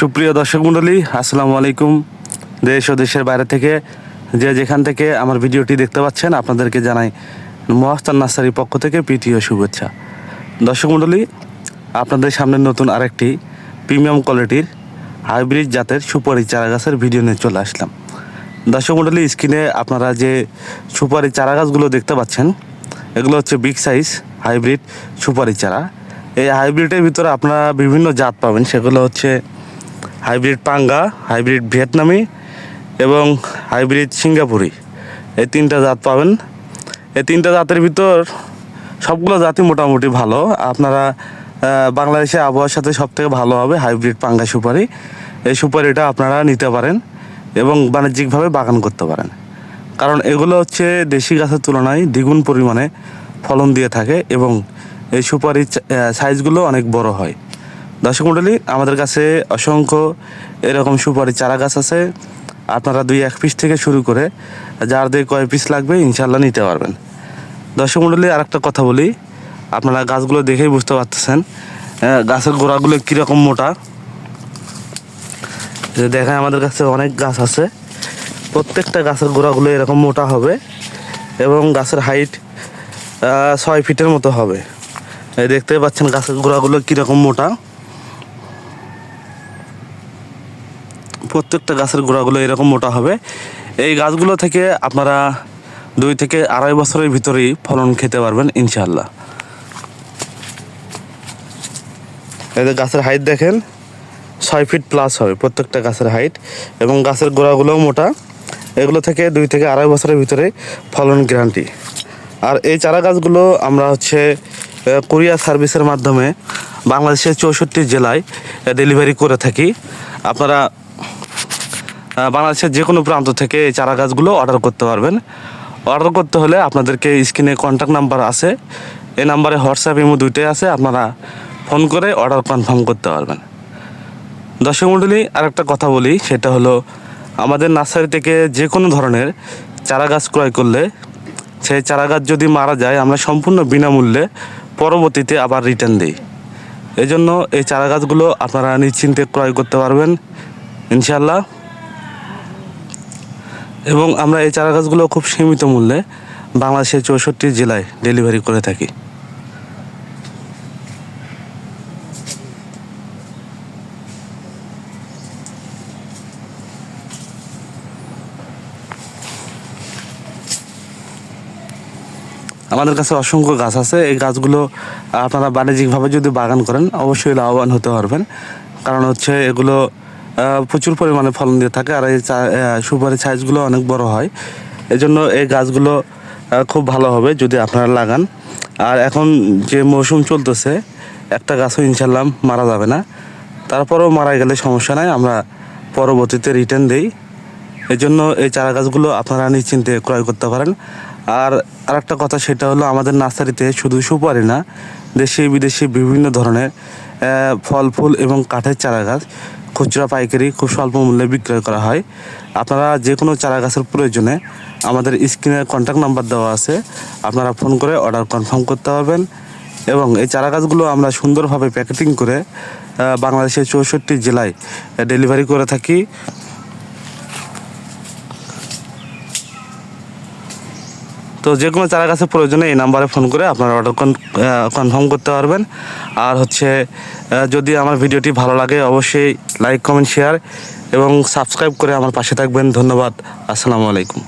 সুপ্রিয় দর্শক মণ্ডলী আসসালামু আলাইকুম। দেশ ও দেশের বাইরে থেকে যে যেখান থেকে আমার ভিডিওটি দেখতে পাচ্ছেন, আপনাদেরকে জানাই মহাস্তান নার্সারির পক্ষ থেকে প্রীতি ও শুভেচ্ছা। দর্শক মণ্ডলী আপনাদের সামনে নতুন আরেকটি প্রিমিয়াম কোয়ালিটির হাইব্রিড জাতের সুপারি চারা গাছের ভিডিও নিয়ে চলে আসলাম। দর্শক মণ্ডলী স্ক্রিনে আপনারা যে সুপারি চারা গাছগুলো দেখতে পাচ্ছেন, এগুলো হচ্ছে বিগ সাইজ হাইব্রিড সুপারি চারা। এই হাইব্রিডের ভিতরে আপনারা বিভিন্ন জাত পাবেন, সেগুলো হচ্ছে হাইব্রিড পাঙ্গা হাইব্রিড ভিয়েতনামি এবং হাইব্রিড সিঙ্গাপুরি। এই তিনটা জাত পাবেন। এই তিনটা জাতের ভিতর সবগুলো জাতি মোটামুটি ভালো। আপনারা আহ, বাংলাদেশের আবহাওয়ার সাথে সব থেকে ভালো হবে হাইব্রিড পাঙ্গা সুপারি। এই সুপারিটা আপনারা নিতে পারেন এবং বাণিজ্যিকভাবে বাগান করতে পারেন। কারণ এগুলো হচ্ছে দেশি গাছের তুলনায় দ্বিগুণ পরিমাণে ফলন দিয়ে থাকে এবং এই সুপারির সাইজগুলো অনেক বড় হয়। দর্শক মণ্ডলী আমাদের কাছে অসংখ্য এরকম সুপারি চারা গাছ আছে। আপনারা দুই এক পিস থেকে শুরু করে যার দিয়ে কয় পিস লাগবে ইনশাল্লাহ নিতে পারবেন। দর্শক মণ্ডলী আর একটা কথা বলি, আপনারা গাছগুলো দেখেই বুঝতে পারতেছেন গাছের গোড়াগুলো কীরকম মোটা। যে দেখেন আমাদের কাছে অনেক গাছ আছে, প্রত্যেকটা গাছের গোড়াগুলো এরকম মোটা হবে এবং গাছের হাইট ছয় ফিটের মতো হবে। দেখতে পাচ্ছেন গাছের গোড়াগুলো কীরকম মোটা। প্রত্যেকটা গাছের গোড়াগুলো এরকম মোটা হবে। এই গাছগুলো থেকে আপনারা দুই থেকে আড়াই বছরের ভিতরেই ফলন খেতে পারবেন ইনশাল্লাহ এদের গাছের হাইট দেখেন, ছয় ফিট প্লাস হবে প্রত্যেকটা গাছের হাইট এবং গাছের গোড়াগুলোও মোটা। এগুলো থেকে দুই থেকে আড়াই বছরের ভিতরে ফলন গ্যারান্টি আর এই চারা গাছগুলো আমরা হচ্ছে কোরিয়া সার্ভিসের মাধ্যমে বাংলাদেশের চৌষট্টি জেলায় ডেলিভারি করে থাকি। আপনারা বাংলাদেশের যে কোনো প্রান্ত থেকে এই চারা গাছগুলো অর্ডার করতে পারবেন। অর্ডার করতে হলে আপনাদেরকে স্ক্রিনে কন্ট্যাক্ট নাম্বার আছে। এই নাম্বারে হোয়াটসঅ্যাপ ইমো দুইটাই আছে, আপনারা ফোন করে অর্ডার কনফার্ম করতে পারবেন। দর্শক মণ্ডলী আরেকটা কথা বলি, সেটা হলো আমাদের নার্সারি থেকে যে কোনো ধরনের চারা গাছ ক্রয় করলে সেই চারা গাছ যদি মারা যায়, আমরা সম্পূর্ণ বিনামূল্যে পরবর্তীতে আবার রিটার্ন দিই। এই জন্য এই চারা গাছগুলো আপনারা নিশ্চিন্তে ক্রয় করতে পারবেন ইনশাল্লাহ এবং আমরা এই চারা গাছগুলো খুব সীমিত মূল্যে বাংলাদেশের চৌষট্টি জেলায় ডেলিভারি করে থাকি। আমাদের কাছে অসংখ্য গাছ আছে। এই গাছগুলো আপনারা বাণিজ্যিকভাবে যদি বাগান করেন, অবশ্যই লাভবান হতে পারবেন। কারণ হচ্ছে এগুলো প্রচুর পরিমাণে ফলন দিয়ে থাকে আর এই সুপারি সাইজগুলো অনেক বড় হয়। এজন্য এই গাছগুলো খুব ভালো হবে যদি আপনারা লাগান। আর এখন যে মৌসুম চলতেছে, একটা গাছও ইনশাল্লাহ মারা যাবে না। তারপরেও মারা গেলে সমস্যা নাই, আমরা পরবর্তীতে রিটার্ন দেই। এই জন্য এই চারা গাছগুলো আপনারা নিশ্চিন্তে ক্রয় করতে পারেন। আর আরেকটা কথা, সেটা হলো আমাদের নার্সারিতে শুধু সুপারি না দেশি বিদেশি বিভিন্ন ধরনের ফল, ফুল এবং কাঠের চারা গাছ খুচরা পাইকারি খুব স্বল্প মূল্যে বিক্রয় করা হয়। আপনারা যে কোনো চারা গাছের প্রয়োজনে আমাদের স্ক্রিনে কন্ট্যাক্ট নাম্বার দেওয়া আছে। আপনারা ফোন করে অর্ডার কনফার্ম করতে পারবেন এবং এই চারা গাছগুলো আমরা সুন্দরভাবে প্যাকেটিং করে বাংলাদেশের চৌষট্টি জেলায় ডেলিভারি করে থাকি। তো যে কোনো চারা গাছের প্রয়োজনে এই নাম্বারে ফোন করে আপনারা অর্ডার কনফার্ম করতে পারবেন। আর হচ্ছে যদি আমার ভিডিওটি ভালো লাগে, অবশ্যই লাইক, কমেন্ট, শেয়ার এবং সাবস্ক্রাইব করে আমার পাশে থাকবেন। ধন্যবাদ। আসসালামু আলাইকুম।